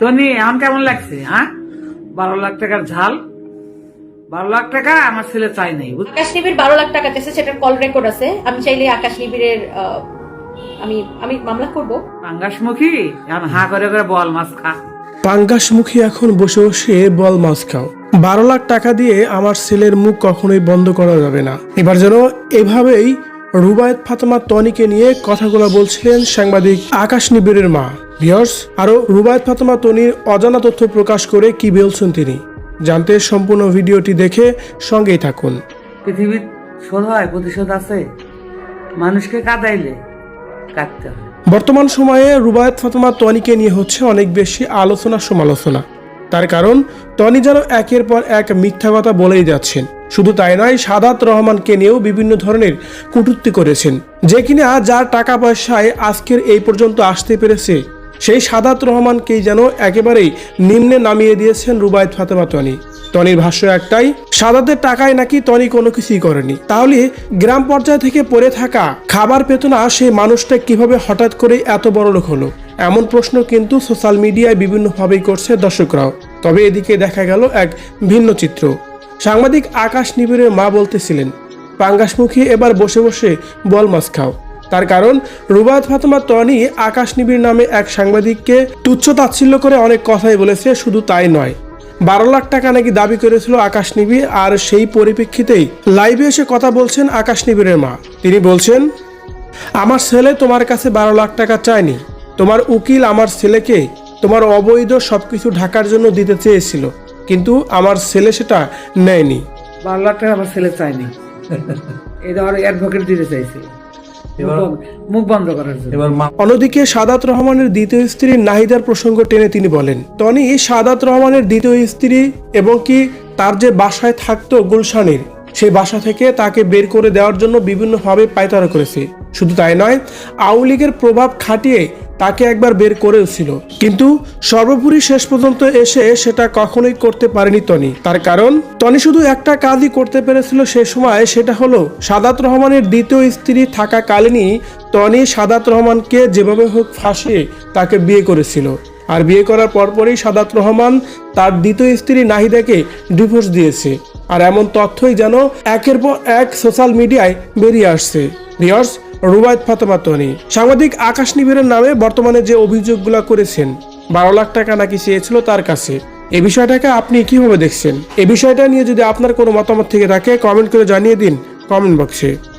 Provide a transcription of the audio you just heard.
Tony এখন কেমন লাগছে হ্যাঁ? বারো লাখ টাকার ঝাল। বারো লাখ টাকা আমার ছেলে চাই নাই আকাশ নিবিড় বারো লাখ টাকা চেয়েছে সেটার কল রেকর্ড আছে। আমি চাইলে আকাশ নিবিড়ের আহ, আমি আমি মামলা করব। পাঙ্গাসমুখী এখন হা করে করে বল মাছ খা। পাঙ্গাসমুখী এখন বসে বসে বল মাছ খাও। বারো লাখ টাকা দিয়ে আমার ছেলের মুখ কখনোই বন্ধ করা যাবে না। এবার যেন এভাবেই রুবায়ত ফাতেমা তনিকে নিয়ে কথাগুলো বলছিলেন সাংবাদিক আকাশ নিবিড়ের মা। ভিয়র্স আরও রুবায়ত ফাতেমা তনির অজানা তথ্য প্রকাশ করে কি বলছেন তিনি? জানতে সম্পূর্ণ ভিডিওটি দেখে সঙ্গেই থাকুন। পৃথিবীর শোধ হয় প্রতিশোধ আছে। মানুষকে কাদাইলে কাটতে হয়। বর্তমান সময়ে রুবায়ত ফাতেমা তনিকে নিয়ে হচ্ছে অনেক বেশি আলোচনা সমালোচনা তার কারণ তনি যেন একের পর এক মিথ্যা কথা বলেই যাচ্ছেন। শুধু তাই নয়, সাদাত রহমানকে নিয়েও বিভিন্ন ধরনের কটূক্তি করেছেন। যে কিনা যার টাকা পয়সায় আজকের এই পর্যন্ত আসতে পেরেছে, সেই সাদাত রহমানকেই যেন একেবারেই নিম্নে নামিয়ে দিয়েছেন রুবায়ত ফাতেমা টনি। টনির ভাষ্য একটাই, সাদাতের টাকায় নাকি তনি কোনো কিছুই করেনি। তাহলে গ্রাম পর্যায় থেকে পড়ে থাকা খাবার পেত না, সেই মানুষটা কীভাবে হঠাৎ করে এত বড় লোক হলো? এমন প্রশ্ন কিন্তু সোশ্যাল মিডিয়ায় বিভিন্নভাবেই করছে দর্শকরাও। তবে এদিকে দেখা গেল এক ভিন্ন চিত্র। সাংবাদিক আকাশ নিবিড়ের মা বলতেছিলেন পাঙ্গাসমুখী এবার বসে বসে বল মাছ খাও। তার কারণ রুবায়ত ফাতেমা, তনি আকাশ নিবিড় নামে এক সাংবাদিককে তুচ্ছ তাচ্ছিল্য করে অনেক কথাই বলেছে, শুধু তাই নয়। বারো লাখ টাকা নাকি দাবি করেছিল আকাশ নিবি আর সেই পরিপ্রেক্ষিতেই লাইভে এসে কথা বলছেন আকাশ নিবিড়ের মা। তিনি বলছেন, আমার ছেলে তোমার কাছে বারো লাখ টাকা চায়নি। তোমার উকিল আমার ছেলেকে তোমার অবৈধ সবকিছু ঢাকার জন্য দিতে চেয়েছিল কিন্তু আমার ছেলে সেটা নেয়নি। বারো লাখ টাকা আমার ছেলে চাইনি এই ধর অ্যাডভোকেট দিতে চাইছে। মুখ বন্ধ- করার জন্য। অন্যদিকে সাদাত রহমানের দ্বিতীয় স্ত্রী নাহিদার প্রসঙ্গ টেনে তিনি বলেন টনি সাদাত রহমানের দ্বিতীয় স্ত্রী এবং কি তার যে বাসায় থাকতো গুলশানের সেই বাসা থেকে তাকে বের করে দেওয়ার জন্য বিভিন্নভাবে পায়তারা করেছে। শুধু তাই নয় আওয়ামী লীগের প্রভাব খাটিয়ে তাকে একবার বের করেছিল। কিন্তু সর্বোপরি শেষ পর্যন্ত এসে সেটা কখনোই করতে পারেনি টনি। তার কারণ, টনি শুধু একটা কাজই করতে পেরেছিল সে সময়, সেটা হলো সাদাত রহমানের দ্বিতীয় স্ত্রী থাকাকালীনই টনি সাদাত রহমানকে যেভাবে হোক ফাঁসিয়ে তাকে বিয়ে করেছিল। আর বিয়ে করার পরপরই সাদাত রহমান তার দ্বিতীয় স্ত্রী নাহিদাকে ডিভোর্স দিয়েছে। আর এমন তথ্যই যেন একের পর এক সোশ্যাল মিডিয়ায় বেরিয়ে আসছে। রুবায়ত ফাতেমা তনি। সাংবাদিক আকাশ নিবিড়ের নামে বর্তমানে যে অভিযোগগুলো করেছেন, বারো লাখ টাকা নাকি চেয়েছিল তার কাছে। এ বিষয়টাকে আপনি কীভাবে দেখছেন? এ বিষয়টা নিয়ে যদি আপনার কোনো মতামত থেকে থাকে কমেন্ট করে জানিয়ে দিন কমেন্ট বক্সে